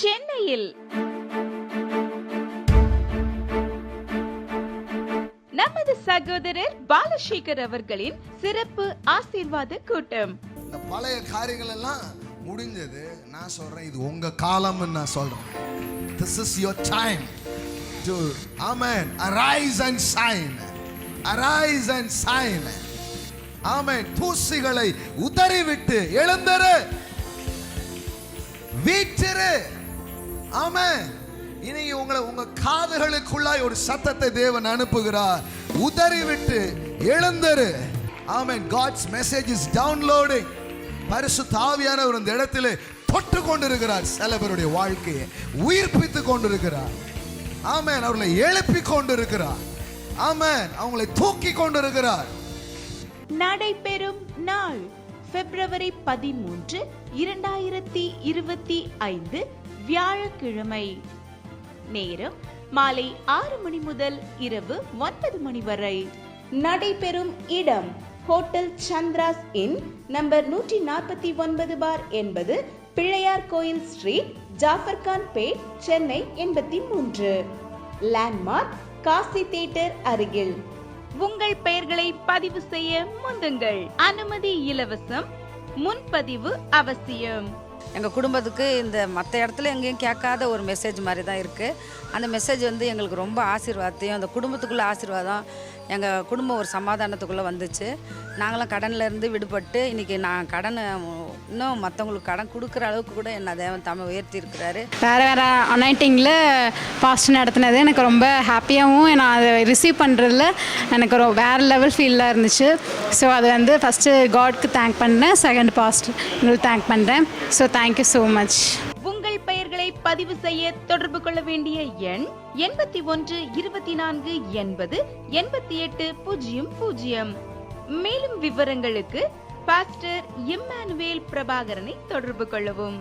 சென்னையில் நமது சகோதரர் பாலசேகர் அவர்களின் சிறப்பு ஆசீர்வாத கூட்டம். இந்த பழைய காரியங்கள் எல்லாம் முடிஞ்சது. நான் சொல்றேன் இது உங்க காலம்னு நான் சொல்றேன். This is your time to amen arise and shine arise and shine amen தூசிகளை உதறிவிட்டு எழுந்தரு. வீற்றிரு. ஆமா இன்னைக்கு உங்களை உங்க காதுகளுக்குள்ளாய் ஒரு சத்தத்தை தேவன் அனுப்புகிறார். உதறிவிட்டு எழுந்தரு. Amen. God's message is downloading பரிசு தாவியானவர் இந்த இடத்துல தொட்டு கொண்டிருக்கிறார். சில பேருடைய வாழ்க்கையை உயிர்ப்பித்து கொண்டிருக்கிறார். ஆமென். அவர்களை எழுப்பி கொண்டிருக்கிறார். ஆமென். அவங்களை தூக்கி கொண்டிருக்கிறார். நடைபெறும் நாள் பிப்ரவரி பதிமூன்று இரண்டாயிரத்தி இருபத்தி ஐந்து வியாழக்கிழமை நேரம் மாலை ஆறு மணி முதல் இரவு ஒன்பது மணி வரை. நடைபெறும் இடம் ஹோட்டல் சந்திராஸ் இன் நம்பர் நூற்றி நாற்பத்தி ஒன்பது பார் என்பது பிள்ளையார் கோயில் ஸ்ட்ரீட் ஜாஃபர்கான் பேட் சென்னை எண்பத்தி மூன்று. லேண்ட்மார்க் காசி தியேட்டர் அருகில். உங்கள் பெயர்களை பதிவு செய்ய முந்துங்கள். அனுமதி இலவசம் முன்பதிவு அவசியம். எங்கள் குடும்பத்துக்கு இந்த மற்ற இடத்துல எங்கேயும் கேட்காத ஒரு மெசேஜ் மாதிரி தான் இருக்குது. அந்த மெசேஜ் வந்து எங்களுக்கு ரொம்ப ஆசீர்வாதத்தையும் அந்த குடும்பத்துக்குள்ளே ஆசீர்வாதம் எங்கள் குடும்பம் ஒரு சமாதானத்துக்குள்ளே வந்துச்சு. நாங்களாம் கடன்லேருந்து விடுபட்டு இன்றைக்கி நான் கடனை இன்னும் மற்றவங்களுக்கு கடன் கொடுக்குற அளவுக்கு கூட என்ன தேவன் தமிழ் உயர்த்தி இருக்கிறாரு. வேறு வேறு அனைட்டிங்கில் பாஸ்ட் நடத்தினது எனக்கு ரொம்ப ஹாப்பியாகவும் நான் அதை ரிசீவ் பண்ணுறதுல எனக்கு ஒரு வேறு லெவல் ஃபீலாக இருந்துச்சு. ஸோ அது வந்து ஃபஸ்ட்டு காட்க்கு தேங்க் பண்ணேன் செகண்ட் பாஸ்ட் உங்களுக்கு தேங்க் பண்ணுறேன் so thank you so much பதிவு செய்ய தொடர்பு கொள்ள வேண்டிய எண் எண்பத்தி ஒன்று இருபத்தி நான்கு எண்பது எண்பத்தி எட்டு பூஜ்ஜியம் பூஜ்ஜியம். மேலும் விவரங்களுக்கு பாஸ்டர் இம்மானுவேல் பிரபாகரனை தொடர்பு கொள்ளவும்.